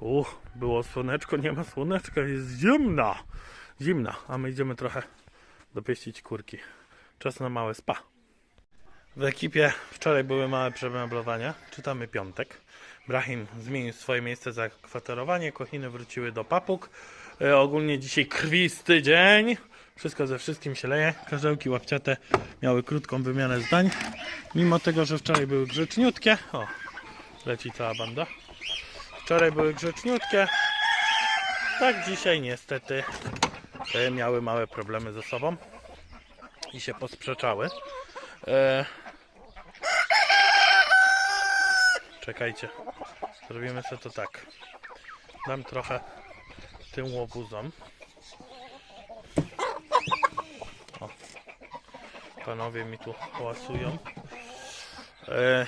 Uch, było słoneczko, nie ma słoneczka, jest zimna. Zimna, a my idziemy trochę dopieścić kurki. Czas na małe spa. W ekipie wczoraj były małe przemeblowania. Czytamy piątek. Brahim zmienił swoje miejsce za kwaterowanie. Kochiny wróciły do papug. E, ogólnie dzisiaj krwisty dzień. Wszystko ze wszystkim się leje. Karzełki łapciate miały krótką wymianę zdań. Mimo tego, że wczoraj były grzeczniutkie. O, leci cała banda. Wczoraj były grzeczniutkie. Tak dzisiaj niestety e, miały małe problemy ze sobą i się posprzeczały. E... Czekajcie. Zrobimy sobie to tak. Dam trochę tym łobuzom. O. Panowie mi tu łasują. E...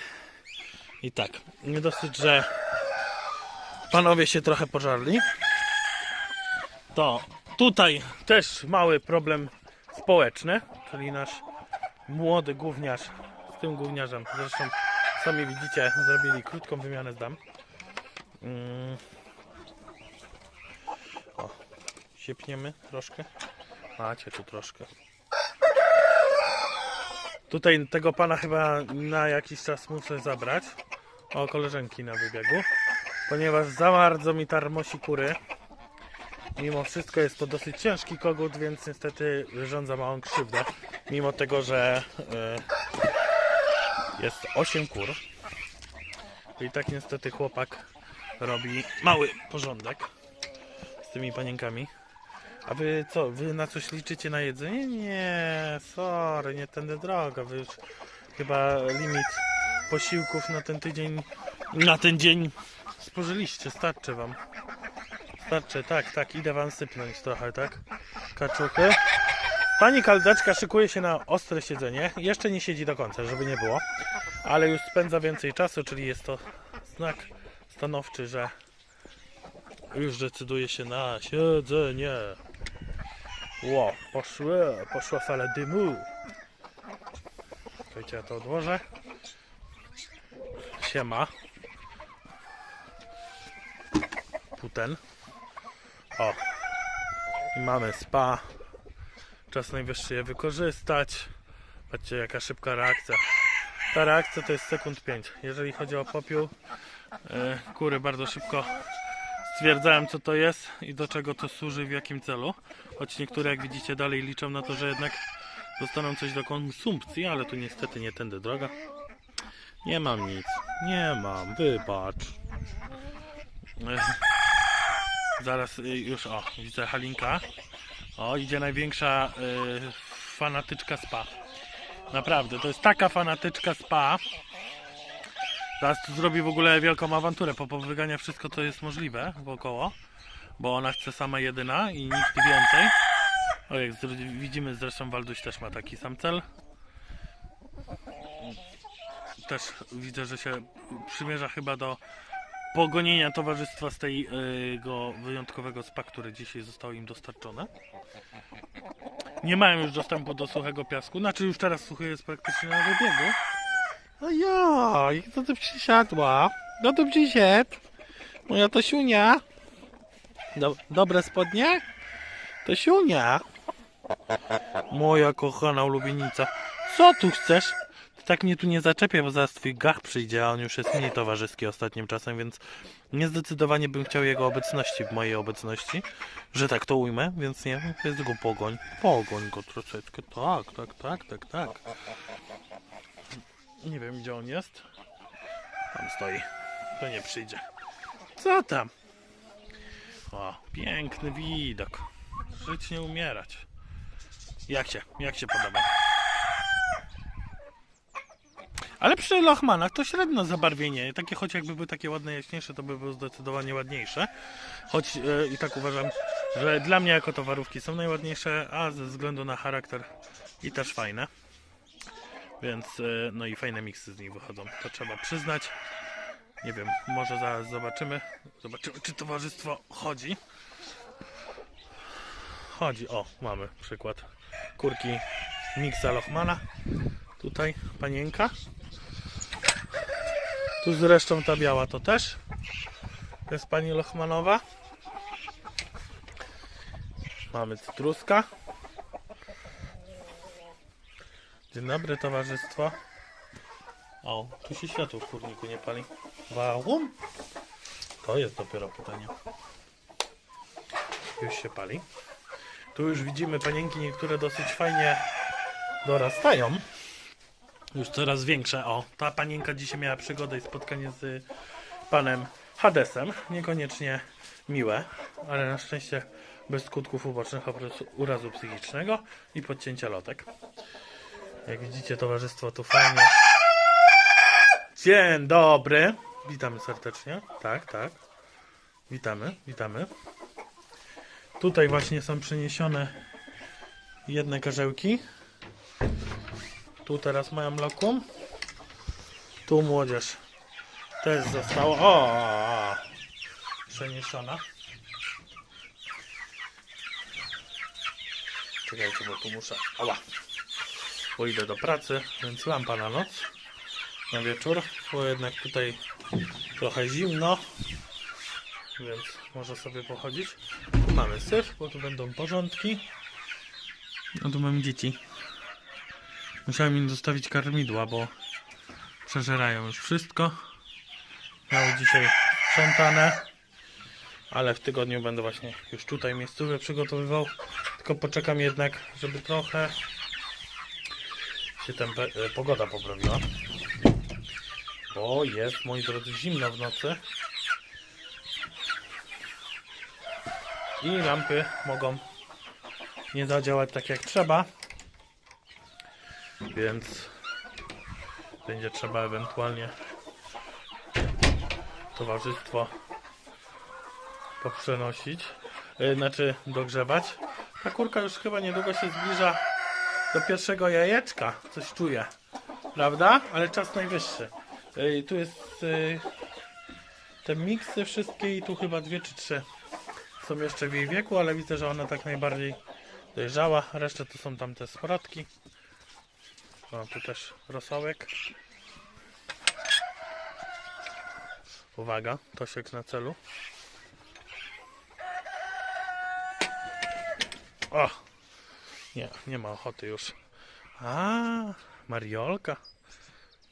I tak. Nie dosyć, że panowie się trochę pożarli. To tutaj też mały problem społeczny, czyli nasz młody gówniarz z tym gówniarzem. Zresztą sami widzicie, zrobili krótką wymianę zdam. Mm. O, siepniemy troszkę. Macie tu troszkę. Tutaj tego pana chyba na jakiś czas muszę zabrać. O, koleżanki na wybiegu. Ponieważ za bardzo mi tarmosi kury. Mimo wszystko jest to dosyć ciężki kogut, więc niestety wyrządza małą krzywdę. Mimo tego, że e, jest 8 kur. I tak niestety chłopak robi mały porządek z tymi panienkami. A wy co, wy na coś liczycie na jedzenie? Nie, sorry, nie tędy droga. Wy już chyba limit posiłków na ten tydzień, na ten dzień spożyliście, starczy wam. Starczy, tak, tak, idę wam sypnąć trochę, tak? Kaczuchy. Pani kaldeczka szykuje się na ostre siedzenie. Jeszcze nie siedzi do końca, żeby nie było. Ale już spędza więcej czasu, czyli jest to znak stanowczy, że już decyduje się na siedzenie. Ło, poszły, poszła fala dymu. Słuchajcie, ja to odłożę. Siema. Puten. O. I mamy spa. Czas najwyższy je wykorzystać. Patrzcie jaka szybka reakcja. Ta reakcja to jest sekund 5. Jeżeli chodzi o popiół, e, kury bardzo szybko stwierdzałem co to jest i do czego to służy, w jakim celu. Choć niektóre jak widzicie dalej liczą na to, że jednak dostaną coś do konsumpcji, ale tu niestety nie tędy droga. Nie mam nic. Nie mam. Wybacz. Zaraz y, już, o, widzę Halinka. O, idzie największa y, fanatyczka spa. Naprawdę, to jest taka fanatyczka spa. Zaraz tu zrobi w ogóle wielką awanturę, po powygania wszystko, co jest możliwe wokoło. Bo ona chce sama jedyna i nikt więcej. O, jak widzimy, zresztą Walduś też ma taki sam cel. Też widzę, że się przymierza chyba do pogonienia towarzystwa z tego wyjątkowego spa, które dzisiaj zostało im dostarczone. Nie mają już dostępu do suchego piasku, znaczy już teraz suchy jest praktycznie na wybiegu. Ojoj, co ty przysiadła? No tu przysiadł. Moja to siunia. Do, dobre spodnie? To siunia. Moja kochana ulubienica. Co tu chcesz? Tak mnie tu nie zaczepię, bo zaraz twój gach przyjdzie, a on już jest mniej towarzyski ostatnim czasem, więc niezdecydowanie bym chciał jego obecności w mojej obecności, że tak to ujmę, więc nie, jest go pogoń. Pogoń go troszeczkę, tak, tak, tak, tak, tak. Nie wiem gdzie on jest. Tam stoi. To nie przyjdzie. Co tam? O, piękny widok. Żyć nie umierać. Jak się, jak się podoba? Ale przy Lochmanach to średnio zabarwienie. Takie choć jakby były takie ładne, jaśniejsze, to by było zdecydowanie ładniejsze. Choć e, i tak uważam, że dla mnie jako towarówki są najładniejsze, a ze względu na charakter i też fajne. Więc e, no i fajne miksy z nich wychodzą. To trzeba przyznać. Nie wiem, może zaraz zobaczymy. Zobaczymy, czy towarzystwo chodzi. Chodzi. O, mamy przykład kurki miksa Lochmana. Tutaj panienka. Tu zresztą ta biała to też. jest pani Lochmanowa. Mamy cytruska. Dzień dobry towarzystwo. O, tu się światło w kurniku nie pali. Wałum? To jest dopiero pytanie. Już się pali. Tu już widzimy panienki niektóre dosyć fajnie dorastają. Już coraz większe. O, ta panienka dzisiaj miała przygodę i spotkanie z panem Hadesem. Niekoniecznie miłe, ale na szczęście bez skutków ubocznych oprócz urazu psychicznego i podcięcia lotek. Jak widzicie, towarzystwo tu fajnie. Dzień dobry. Witamy serdecznie. Tak, tak. Witamy, witamy. Tutaj właśnie są przeniesione jedne karzełki. Tu teraz mają lokum. Tu młodzież też została. O! Przeniesiona. Czekajcie, bo tu muszę. Ała. Bo idę do pracy, więc lampa na noc. Na wieczór, bo jednak tutaj trochę zimno. Więc może sobie pochodzić. Tu mamy syf, bo tu będą porządki. A tu mamy dzieci. Musiałem im zostawić karmidła, bo przeżerają już wszystko. Miały dzisiaj sprzątane, ale w tygodniu będę właśnie już tutaj miejscówę przygotowywał. Tylko poczekam jednak, żeby trochę się e, pogoda poprawiła. Bo jest, moi drodzy, zimno w nocy. I lampy mogą nie zadziałać tak jak trzeba. Więc będzie trzeba ewentualnie towarzystwo poprzenosić, yy, znaczy dogrzewać. Ta kurka już chyba niedługo się zbliża do pierwszego jajeczka, coś czuję, prawda? Ale czas najwyższy. Yy, tu jest yy, te miksy wszystkie i tu chyba dwie czy trzy są jeszcze w jej wieku, ale widzę, że ona tak najbardziej dojrzała. Resztę to są tamte sporadki. O, tu też rosołek. Uwaga, Tosiek na celu. O! Nie, nie ma ochoty już. A, Mariolka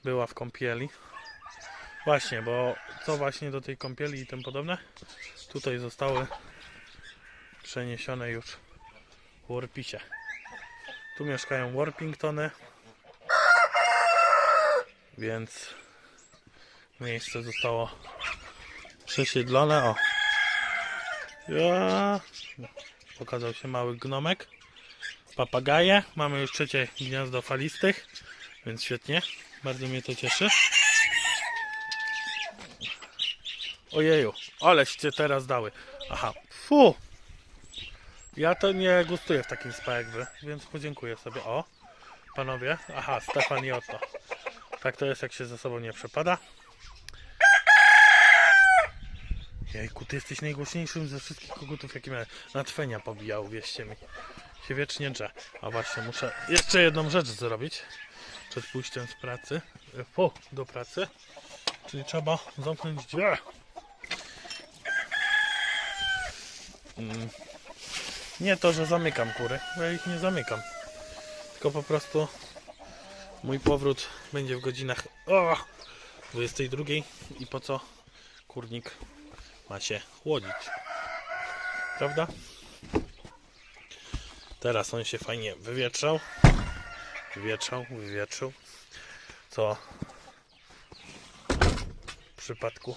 była w kąpieli. Właśnie, bo co właśnie do tej kąpieli i tym podobne, tutaj zostały przeniesione już w Warpisie. Tu mieszkają Warpingtony, więc miejsce zostało przesiedlone. O, ja. pokazał się mały gnomek. Papagaje. Mamy już trzecie gniazdo falistych, więc świetnie. Bardzo mnie to cieszy. Ojeju, aleście teraz dały. Aha, fu. Ja to nie gustuję w takim spa jak wy, więc podziękuję sobie. O, panowie. Aha, Stefan i Otto. Tak to jest, jak się ze sobą nie przepada. Jejku, ty jesteś najgłośniejszym ze wszystkich kogutów, jakie miałem. Na twenia pobijał, wieście mi. Się wiecznie drze. A właśnie, muszę jeszcze jedną rzecz zrobić. Przed pójściem z pracy. Po, do pracy. Czyli trzeba zamknąć drzwi. Mm. Nie to, że zamykam kury, ja ich nie zamykam. Tylko po prostu mój powrót będzie w godzinach o, 22 i po co kurnik ma się chłodzić. Prawda? Teraz on się fajnie wywietrzał. Wywietrzał, wywietrzył. Co w przypadku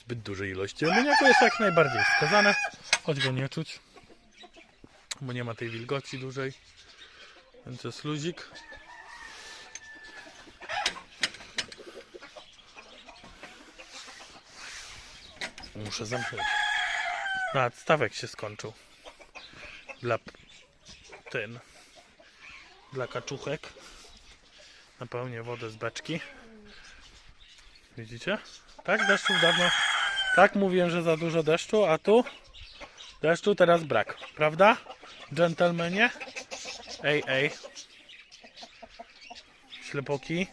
zbyt dużej ilości ammoniaku jest jak najbardziej wskazane, choć go nie czuć, bo nie ma tej wilgoci dużej. Więc jest luzik. Muszę zamknąć. No, stawek się skończył. Dla ten. Dla kaczuchek. Napełnię wodę z beczki. Widzicie? Tak, deszczu dawno. Tak mówiłem, że za dużo deszczu, a tu deszczu teraz brak. Prawda? Dżentelmenie? Ej, ej. Ślepoki.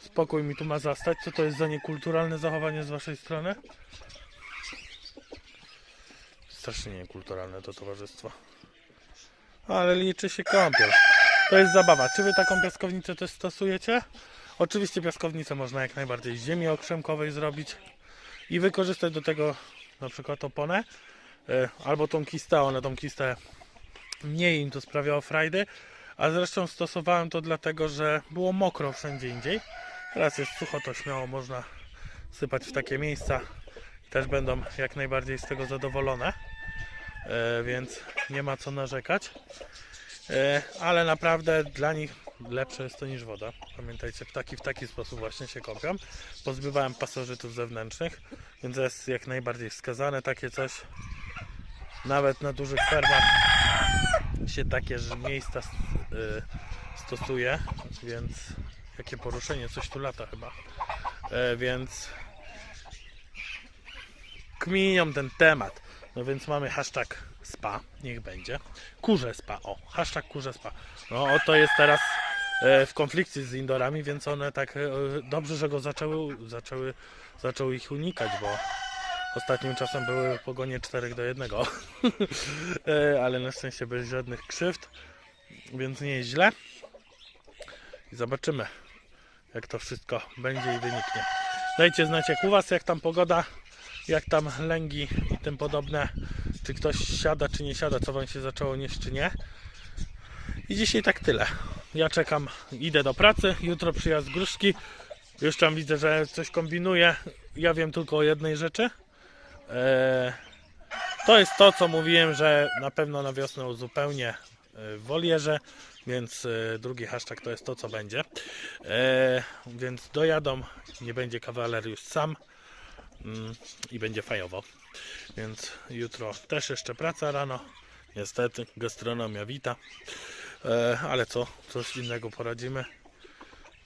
Spokój mi tu ma zastać. Co to jest za niekulturalne zachowanie z waszej strony? Strasznie niekulturalne to towarzystwo. Ale liczy się kąpiel. To jest zabawa. Czy wy taką piaskownicę też stosujecie? Oczywiście piaskownicę można jak najbardziej z ziemi okrzemkowej zrobić i wykorzystać do tego na przykład oponę e, albo tą kistę. One tą kistę mniej im to sprawiało frajdy, a zresztą stosowałem to dlatego, że było mokro wszędzie indziej. Teraz jest sucho, to śmiało można sypać w takie miejsca. Też będą jak najbardziej z tego zadowolone, więc nie ma co narzekać. E, ale naprawdę dla nich lepsze jest to niż woda. Pamiętajcie, ptaki w taki sposób właśnie się kąpią. Pozbywałem pasożytów zewnętrznych, więc jest jak najbardziej wskazane takie coś. Nawet na dużych fermach się takie miejsca y, stosuje, więc jakie poruszenie, coś tu lata chyba. E, więc kminią ten temat. No więc mamy hashtag spa, niech będzie. Kurze spa, o, hashtag kurze spa. No o, to jest teraz e, w konflikcie z indorami, więc one tak e, dobrze, że go zaczęły, zaczęły, zaczęły ich unikać, bo ostatnim czasem były pogonie 4 do 1. E, ale na szczęście bez żadnych krzywd, więc nie jest źle. I zobaczymy, jak to wszystko będzie i wyniknie. Dajcie znać jak u Was, jak tam pogoda, jak tam lęgi i tym podobne. Czy ktoś siada, czy nie siada, co Wam się zaczęło nieść, czy nie. I dzisiaj tak tyle. Ja czekam, idę do pracy. Jutro przyjazd gruszki. Już tam widzę, że coś kombinuje. Ja wiem tylko o jednej rzeczy. Eee, to jest to, co mówiłem, że na pewno na wiosnę uzupełnię e, w wolierze, więc e, drugi hashtag to jest to, co będzie. E, więc dojadą, nie będzie kawaler już sam i będzie fajowo. Więc jutro też jeszcze praca rano. Niestety, gastronomia wita. E, ale co, coś innego poradzimy.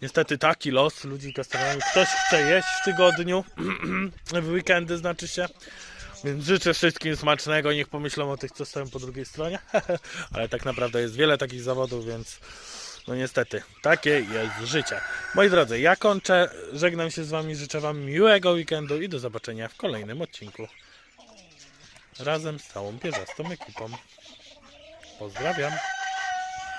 Niestety taki los ludzi gastronomii. Ktoś chce jeść w tygodniu, w weekendy znaczy się. Więc życzę wszystkim smacznego, niech pomyślą o tych, co stoją po drugiej stronie. Ale tak naprawdę jest wiele takich zawodów, więc no niestety, takie jest życie. Moi drodzy, ja kończę, żegnam się z Wami, życzę Wam miłego weekendu i do zobaczenia w kolejnym odcinku. Razem z całą pierzastą ekipą. Pozdrawiam.